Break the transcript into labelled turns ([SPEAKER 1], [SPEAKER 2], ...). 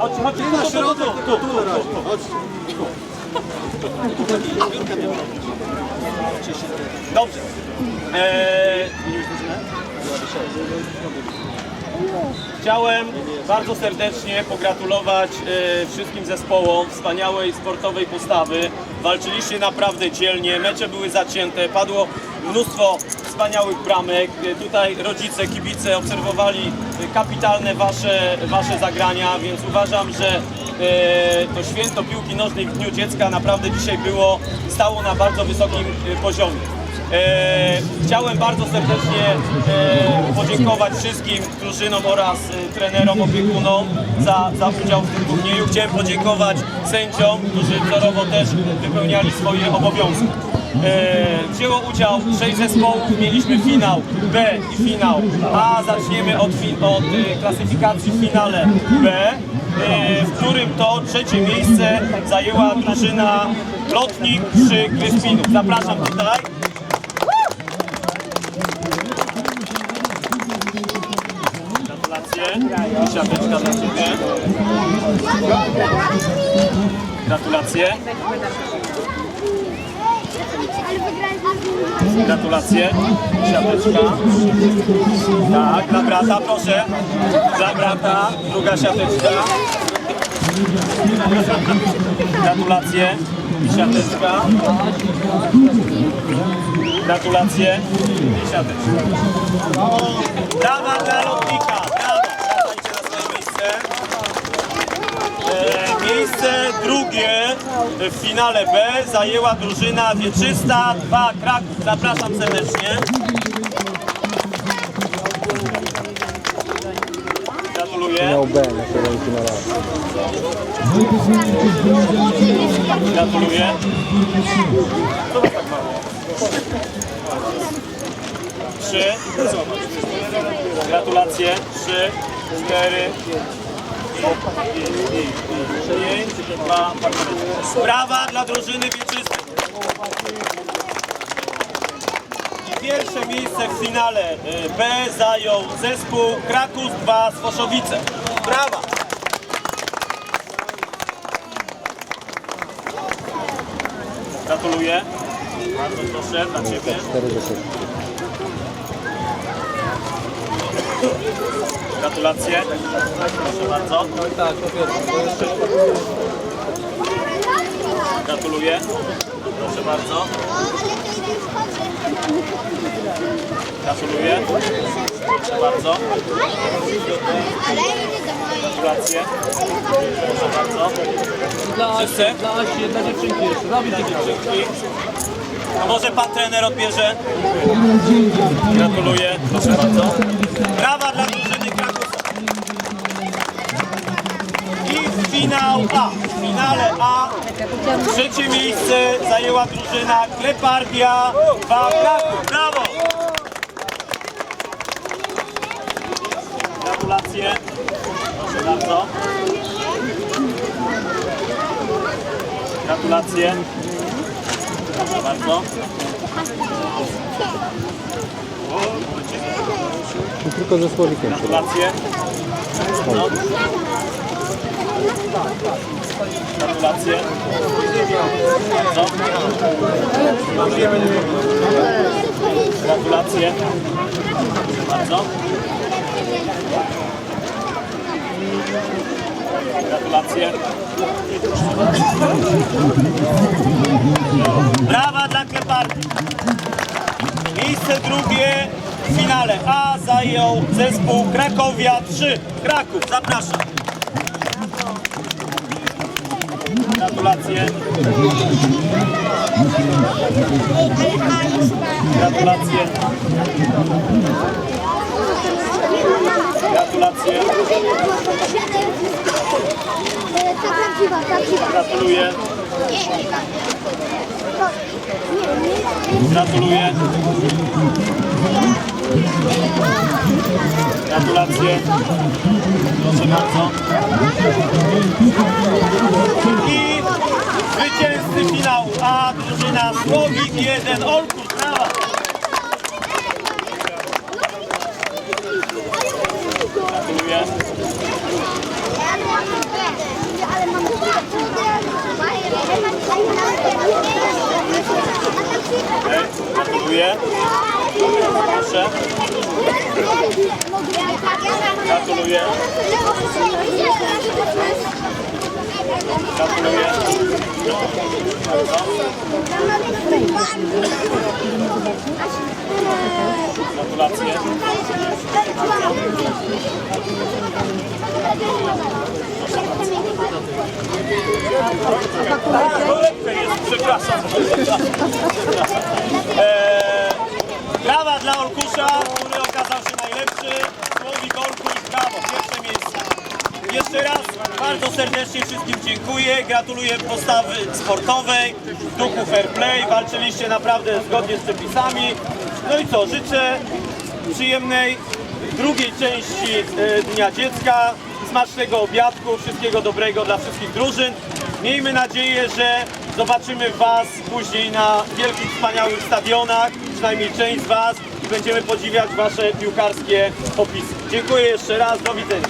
[SPEAKER 1] Chodźcie, chodźcie, tu, tu, tu, tu, tu, tu, tu. Dobrze. Eee, Chciałem bardzo serdecznie pogratulować e, wszystkim zespołom wspaniałej sportowej postawy. Walczyliście naprawdę dzielnie, mecze były zacięte, padło mnóstwo wspaniałych bramek. Tutaj rodzice, kibice obserwowali kapitalne wasze, wasze zagrania, więc uważam, że e, to święto piłki nożnej w Dniu Dziecka naprawdę dzisiaj było, stało na bardzo wysokim e, poziomie. E, chciałem bardzo serdecznie e, podziękować wszystkim drużynom oraz e, trenerom, opiekunom za, za udział w tym turnieju. Chciałem podziękować sędziom, którzy wzorowo też wypełniali swoje obowiązki. E, wzięło udział sześć zespołów, mieliśmy finał B i finał A. Zaczniemy od, od e, klasyfikacji w finale B, e, w którym to trzecie miejsce zajęła drużyna Lotnik przy Kryspinów. Zapraszam tutaj. Gratulacje. I siateczka dla Ciebie. Gratulacje. Gratulacje. Siateczka. Tak, dla brata, proszę. Dla brata. Druga siateczka. Gratulacje. I siateczka. Gratulacje. I siateczka. Brawa dla lotnika! W finale B zajęła drużyna Wieczysta 2 Kraków. Zapraszam serdecznie. Gratuluję. Gratuluję. Co was tak mało? Trzy. Gratulacje. Trzy, cztery, Brawa dla drużyny wieczystej. I pierwsze miejsce w finale y, B zajął zespół Krakus 2 z Foszowice. Brawa! Gratuluję. Bardzo proszę dla Ciebie.
[SPEAKER 2] 4 do 6.
[SPEAKER 1] Gratulacje. Proszę bardzo.
[SPEAKER 3] Tak.
[SPEAKER 1] Gratuluję. Proszę bardzo. Gratuluję. Proszę bardzo. Gratulacje. Proszę bardzo.
[SPEAKER 3] Dla? Asi, dla Asi, dla dziewczynki jeszcze. Dawid dziewczynki.
[SPEAKER 1] A może pan trener odbierze? Gratuluję. Proszę bardzo. Brawa dla finał A. W finale A trzecie miejsce zajęła drużyna Klepardia 2 Kraków. Brawo! Gratulacje. Proszę bardzo. Gratulacje. Proszę bardzo.
[SPEAKER 2] Tylko ze Słowikiem.
[SPEAKER 1] Gratulacje. No. Gratulacje. Gratulacje. Bardzo. Gratulacje. Brawa dla Klepardy. Miejsce drugie w finale A zajął zespół Krakowia 3. Kraków, zapraszam. Gratulacje. Gratulacje. Gratulacje. Gratuluję. Gratuluję. Gratulacje. Proszę bardzo. I zwycięzcy finału A, drużyna Słowik 1, Olkus, brawa. Gratuluję. Proszę. Gratuluję. Gratuluję. Gratulacje. Przepraszam. Przepraszam. Dla Olkusza, który okazał się najlepszy. Słowik Olkusz, brawo, pierwsze miejsce. Jeszcze raz bardzo serdecznie wszystkim dziękuję. Gratuluję postawy sportowej, duchu fair play. Walczyliście naprawdę zgodnie z przepisami. No i co, życzę przyjemnej drugiej części e, Dnia Dziecka, smacznego obiadku, wszystkiego dobrego dla wszystkich drużyn. Miejmy nadzieję, że zobaczymy Was później na wielkich, wspaniałych stadionach, przynajmniej część z Was i będziemy podziwiać Wasze piłkarskie opisy. Dziękuję jeszcze raz, do widzenia.